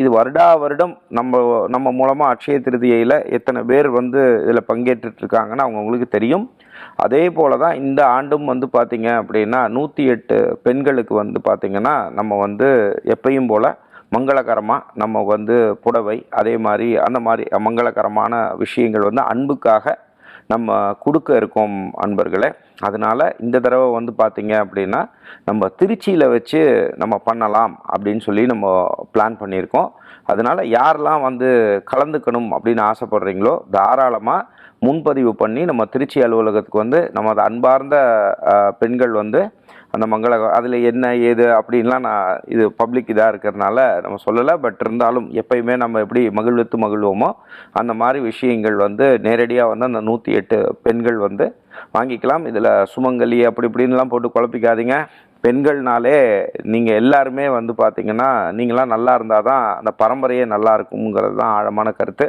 இது வருடா வருடம் நம்ம நம்ம மூலமாக அட்சய திருதியில் எத்தனை பேர் வந்து இதில் பங்கேற்றுட்ருக்காங்கன்னு அவங்கவுங்களுக்கு தெரியும். அதே போல தான் இந்த ஆண்டும் வந்து பார்த்திங்க அப்படின்னா நூற்றி எட்டு பெண்களுக்கு வந்து பார்த்திங்கன்னா நம்ம வந்து எப்பயும் போல் மங்களகரமாக நம்ம வந்து புடவை அதே மாதிரி அந்த மாதிரி மங்களகரமான விஷயங்கள் வந்து அன்புக்காக நம்ம கொடுக்க இருக்கோம் அன்பர்களே. அதனால் இந்த தடவை வந்து பார்த்திங்க அப்படின்னா நம்ம திருச்சியில் வச்சு நம்ம பண்ணலாம் அப்படின்னு சொல்லி நம்ம பிளான் பண்ணியிருக்கோம். அதனால் யாரெல்லாம் வந்து கலந்துக்கணும் அப்படின்னு ஆசைப்படுறீங்களோ தாராளமாக முன்பதிவு பண்ணி நம்ம திருச்சி அலுவலகத்துக்கு வந்து நமது அன்பார்ந்த பெண்கள் வந்து அந்த மங்கள அதில் என்ன ஏது அப்படின்லாம் நான் இது பப்ளிக் இதாக இருக்கிறதுனால நம்ம சொல்லலை. பட் இருந்தாலும் எப்பயுமே நம்ம எப்படி மகிழ்வித்து மகிழ்வோமோ அந்த மாதிரி விஷயங்கள் வந்து நேரடியாக வந்து அந்த நூற்றி எட்டு பெண்கள் வந்து வாங்கிக்கலாம். இதில் சுமங்கலி அப்படி இப்படின்லாம் போட்டு குழப்பிக்காதீங்க. பெண்கள்னாலே நீங்கள் எல்லாருமே வந்து பார்த்தீங்கன்னா நீங்களாம் நல்லா இருந்தால் தான் அந்த பரம்பரையே நல்லா இருக்குங்கிறது தான் ஆழமான கருத்து.